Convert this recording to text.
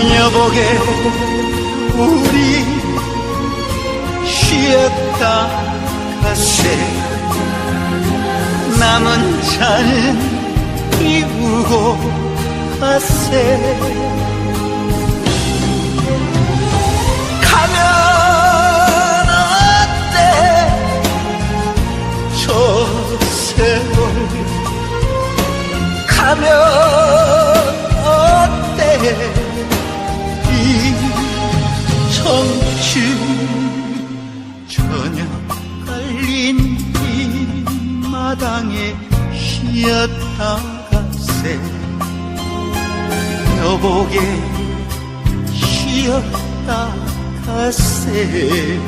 여보게 우리 쉬었다 가세. 남은 잔은 비우고 가세. 가면 어때? 저 세월. 가면 저녁 깔린 이 마당에 쉬었다 가세 여보게 쉬었다 가세